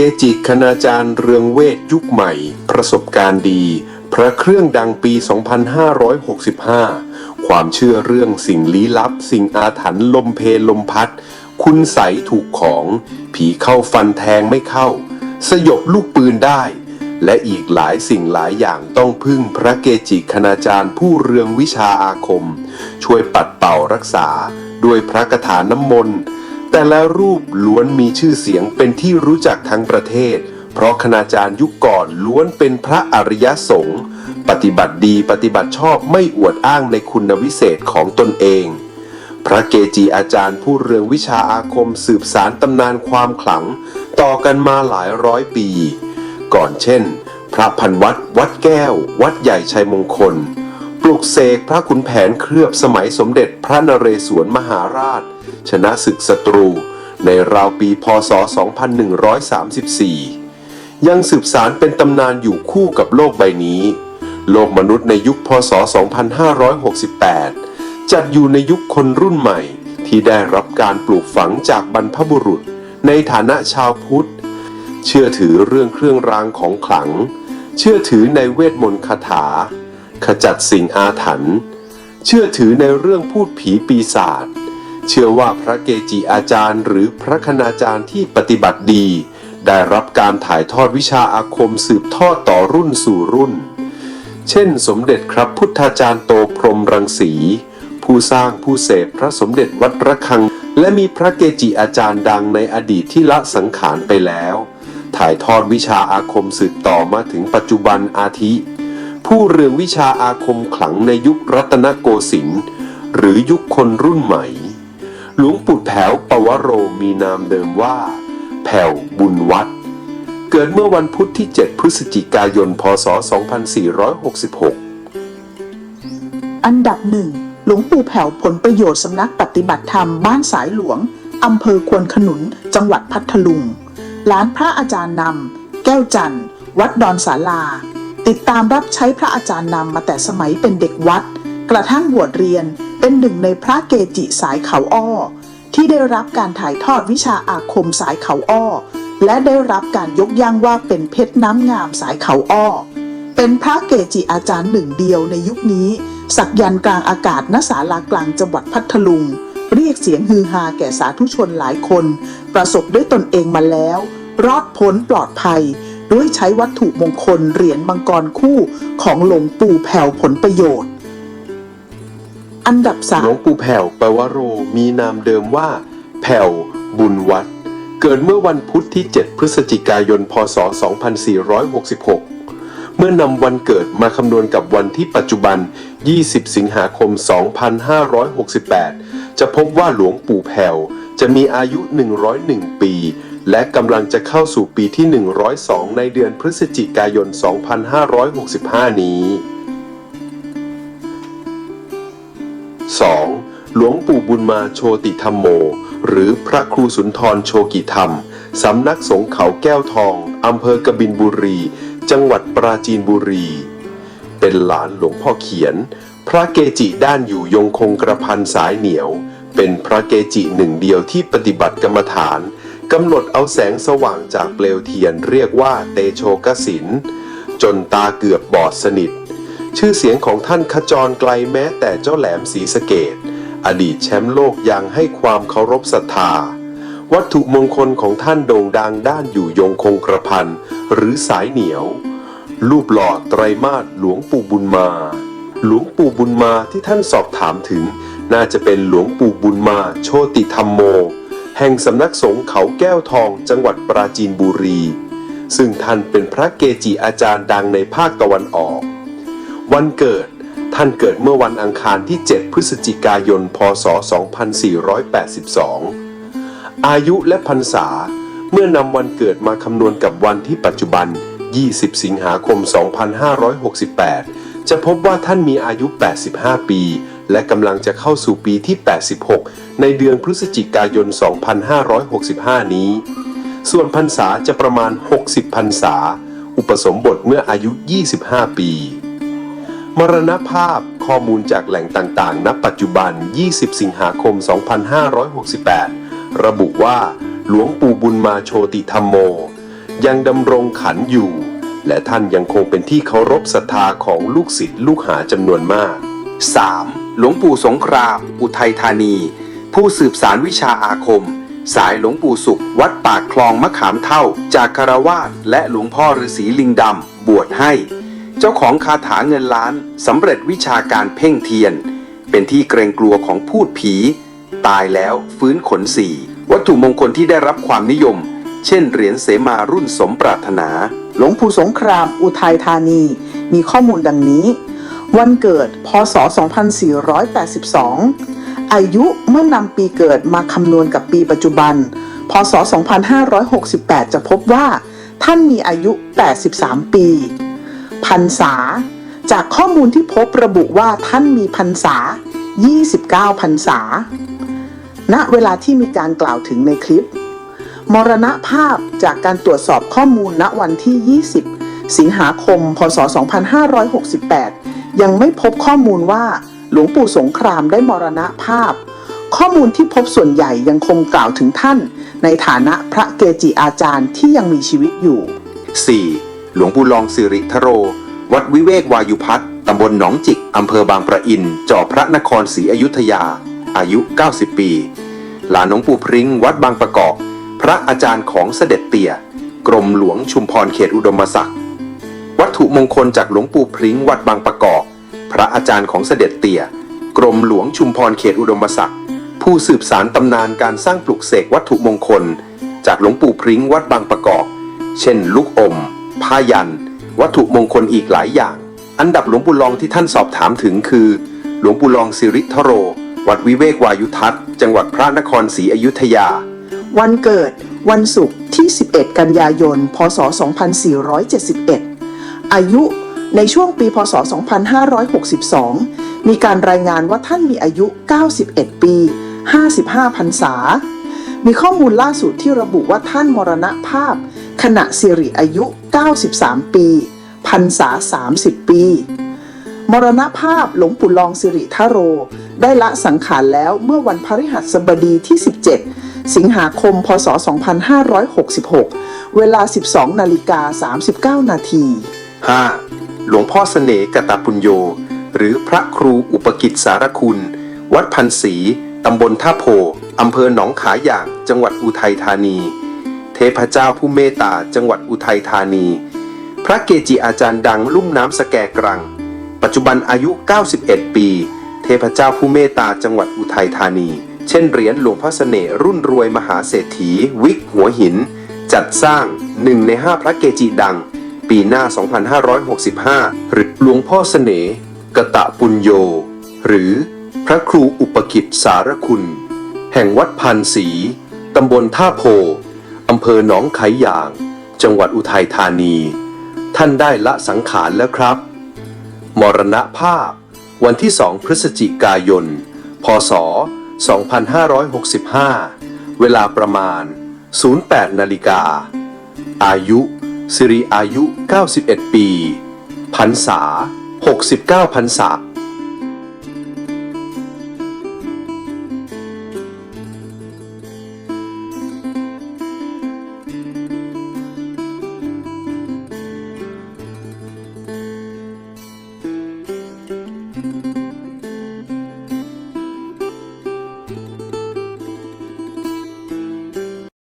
เกจิคณาจารย์เรืองเวทยุคใหม่ ประสบการณ์ดี พระเครื่องดังปี 2565 ความเชื่อเรื่องสิ่งลี้ลับ สิ่งอาถรรพ์ลมเพลลมพัด คุณใสถูกของ ผีเข้าฟันแทงไม่เข้า สยบลูกปืนได้ และอีกหลายสิ่งหลายอย่างต้องพึ่งพระเกจิคณาจารย์ผู้เรืองวิชาอาคม ช่วยปัดเป่ารักษา ด้วยพระคาถาน้ำมนต์ แต่ละรูปล้วนมีชื่อเสียงเป็นที่รู้จักทั้งประเทศ เพราะคณาจารย์ยุคก่อนล้วนเป็นพระอริยสงฆ์ปฏิบัติดีปฏิบัติชอบไม่อวดอ้างในคุณวิเศษของตนเอง พระเกจิอาจารย์ผู้เรืองวิชาอาคมสืบสารตำนานความขลัง ต่อกันมาหลายร้อยปี ก่อนเช่น พระพันวัดวัดแก้ว วัดใหญ่ชัยมงคล ปลุกเสกพระขุนแผนเคลือบสมัยสมเด็จพระนเรศวรมหาราช ชนะศึกศัตรูในราวปีพศ 2134 ยังสืบสารเป็นตำนานอยู่คู่กับโลกใบนี้ โลกมนุษย์ในยุคพศ 2568 จัดอยู่ในยุคคนรุ่นใหม่ที่ได้รับการปลูกฝังจากบรรพบุรุษ ในฐานะชาวพุทธ เชื่อถือเรื่องเครื่องรางของขลัง เชื่อถือในเวทมนต์คาถา ขจัดสิ่งอาถรรพ์เชื่อถือในเรื่องพูดผีปีศาจ เชื่อว่าพระเกจิอาจารย์ หรือพระคณาจารย์ที่ปฏิบัติดี ได้รับการถ่ายทอดวิชาอาคมสืบทอดต่อรุ่นสู่รุ่น เช่น สมเด็จครับพุทธาจารย์โตพรหมรังสีผู้สร้างผู้เสพพระสมเด็จวัดระฆัง และมีพระเกจิอาจารย์ดังในอดีตที่ละสังขารไปแล้ว ถ่ายทอดวิชาอาคมสืบต่อมาถึงปัจจุบันอาทิ ผู้เรืองวิชาอาคมขลังในยุครัตนโกสินทร์หรือยุคคนรุ่นใหม่ หลวงปู่แผวปวโรมีนามเดิมว่า แผ่วบุญวัด เกิดเมื่อวันพุธที่ 7 พฤศจิกายน พศ 2466 อันดับหนึ่งหลวงปู่แผ่วผลประโยชน์สำนักปฏิบัติธรรมบ้านสายหลวงอำเภอควนขนุน จังหวัดพัทลุงร้านพระอาจารย์นำแก้วจันทร์ วัดดอนศาลา ติดตามรับใช้พระอาจารย์นำมาแต่สมัยเป็นเด็กวัด กระทั่งบวชเรียนเป็นหนึ่งในพระเกจิสายเขาอ้อ ที่ได้รับการถ่ายทอดวิชาอาคมสายเขาอ้อ และได้รับการยกย่างว่าเป็นเพชรน้ำงามสายเขาอ้อ เป็นพระเกจิอาจารย์หนึ่งเดียวในยุคนี้ สักยันกลางอากาศณศาลากลางจังหวัดพัทลุง เรียกเสียงฮือฮาแก่สาธุชนหลายคน ประสบด้วยตนเองมาแล้ว รอดพ้นปลอดภัย ด้วยใช้วัตถุมงคลเหรียญมังกรคู่ของหลวงปู่แผ่วผลประโยชน์ อันดับสาหลวงปู่แผ่วปวโร มีนามเดิมว่า แผ่ว บุญวัด เกิดเมื่อวันพุธที่ 7 พฤศจิกายน พศ 2466 เมื่อนำวันเกิดมาคำนวณกับวันที่ปัจจุบัน 20 สิงหาคม 2568 จะพบว่าหลวงปู่แผ่วจะมีอายุ 101 ปี และกำลังจะเข้าสู่ปีที่ 102 ในเดือนพฤศจิกายน 2565 นี้ 2. หลวงปู่บุญมาโชติธรรมโม หรือพระครูสุนทรโชกิธรรม สำนักสงฆ์เขาแก้วทอง อำเภอกบินบุรี จังหวัดปราจีนบุรี เป็นหลานหลวงพ่อเขียน พระเกจิด้านอยู่ยงคงกระพันสายเหนียว เป็นพระเกจิหนึ่งเดียวที่ปฏิบัติกรรมฐานกำหนดเอาแสงสว่างจากเปลวเทียนเรียกว่าเตโชกสิน จนตาเกือบบอดสนิท ชื่อเสียงของท่านขจรไกลแม้แต่เจ้าแหลมศรีสะเกดอดีตแชมป์โลกยังให้ความเคารพศรัทธา วัตถุมงคลของท่านโด่งดังด้านอยู่ยงคงกระพันหรือสายเหนียว รูปหล่อไตรมาสหลวงปู่บุญมา หลวงปู่บุญมาที่ท่านสอบถามถึง น่าจะเป็นหลวงปู่บุญมาโชติธรรมโม แห่งสำนักสงฆ์เขาแก้วทองจังหวัดปราจีนบุรี ซึ่งท่านเป็นพระเกจิอาจารย์ดังในภาคตะวันออก วันเกิด ท่านเกิดเมื่อวันอังคารที่ 7 พฤศจิกายน พศ 2482 อายุและพรรษา เมื่อนำวันเกิดมาคำนวณกับวันที่ปัจจุบัน 20 สิงหาคม 2568 จะพบว่าท่านมีอายุ 85 ปี และกำลังจะเข้าสู่ปีที่ 86 ในเดือนพฤศจิกายน 2565 นี้ ส่วนพรรษาจะประมาณ 60 พรรษา อุปสมบทเมื่ออายุ 25 ปี มรณภาพข้อมูลจากแหล่งต่างๆ ณ ปัจจุบัน 20 สิงหาคม 2568 ระบุว่าหลวงปู่บุญมาโชติธรรมโม ยังดำรงขันอยู่ และท่านยังคงเป็นที่เคารพศรัทธาของลูกศิษย์ลูกหาจำนวนมาก 3. หลวงปู่สงคราม อุทัยธานี ผู้สืบสารวิชาอาคม สายหลวงปู่สุข วัดปากคลองมะขามเท่า จากคารวาสและหลวงพ่อฤาษีลิงดำ บวชให้ เจ้าของคาถาเงินล้านสำเร็จวิชาการเพ่งเทียน เป็นที่เกรงกลัวของพูดผี ตายแล้วฟื้นขนสีวัตถุมงคลที่ได้รับความนิยม เช่นเหรียญเสมารุ่นสมปรารถนา หลวงปู่สงครามอุทัยธานี มีข้อมูลดังนี้ วันเกิดพศ 2482 อายุเมื่อนำปีเกิดมาคำนวณกับปีปัจจุบัน พศ 2568 จะพบว่า ท่านมีอายุ 83 ปี พรรษา จากข้อมูลที่พบระบุว่าท่านมีพรรษา 29 พรรษา ณ เวลาที่มีการกล่าวถึงในคลิป มรณภาพจากการตรวจสอบข้อมูลณวันที่ 20 สิงหาคม พศ 2568 ยังไม่พบข้อมูลว่าหลวงปู่สงครามได้มรณภาพ ข้อมูลที่พบส่วนใหญ่ยังคงกล่าวถึงท่าน ในฐานะพระเกจิอาจารย์ที่ยังมีชีวิตอยู่ 4. หลวงปู่ลองสิริทโร วัดวิเวกวายุพัฒน์ตำบลหนองจิก อำเภอบางประอินจ่อพระนครศรีอยุธยา อายุ 90 ปี หลานหลวงปู่พริ้ง วัดบางประกอบ พระอาจารย์ของเสด็จเตี่ย กรมหลวงชุมพรเขตอุดมศักดิ์ วัตถุมงคลจากหลวงปู่พริ้ง วัดบางประกอบ พระอาจารย์ของเสด็จเตี่ย กรมหลวงชุมพรเขตอุดมศักดิ์ ผู้สืบสารตำนานการสร้างปลุกเสกวัตถุมงคล จากหลวงปู่พริ้ง วัดบางประกอบ เช่น ลูกอม ผ้ายัน วัตถุมงคลอีกหลายอย่าง อันดับหลวงปู่ลองที่ท่านสอบถามถึงคือ หลวงปู่ลองสิริทโร วัดวิเวกวายุทัศน์จังหวัดพระนครศรีอยุธยา วันเกิดวันศุกร์ที่ 11 กันยายน พศ 2471 อายุในช่วงปี พศ 2562 มีการรายงานว่าท่านมีอายุ 91 ปี 55 พรรษา มีข้อมูลล่าสุดที่ระบุว่าท่านมรณภาพ ขณะสิริอายุ 93 ปีพรรษา 30 ปี มรณภาพหลวงปู่ลองสิริทโร ได้ละสังขารแล้วเมื่อวันพฤหัสบดีที่ 17 สิงหาคม พศ 2566 เวลา 12 นาฬิกา 39 นาที 5. หลวงพ่อเสน่ห์กตปุญโย หรือพระครูอุปกิจสารคุณ วัดพันศรีตำบลท่าโพอำเภอหนองขาอย่าง จังหวัดอุทัยธานี เทพเจ้าผู้เมตตาจังหวัดอุทัยธานี พระเกจิอาจารย์ดังลุ่มน้ำสแกกรัง ปัจจุบันอายุ 91 ปี เทพเจ้าผู้เมตตาจังหวัดอุทัยธานี เช่นเหรียญหลวงพ่อเสน่ห์รุ่นรวยมหาเศรษฐี วิกหัวหิน จัดสร้างหนึ่งในห้าพระเกจิดัง ปีหน้า 2565 หรือหลวงพ่อเสน่ห์กตะปุญโย หรือพระครูอุปกิจสารคุณ แห่งวัดพันศรีตำบลท่าโพ อำเภอหนองไขยาง จังหวัดอุทัยธานี ท่านได้ละสังขารแล้วครับ มรณภาพ วันที่ 2 พฤศจิกายน พศ 2565 เวลาประมาณ 08นาฬิกา อายุ สิริอายุ 91 ปีพรรษา 69พรรษา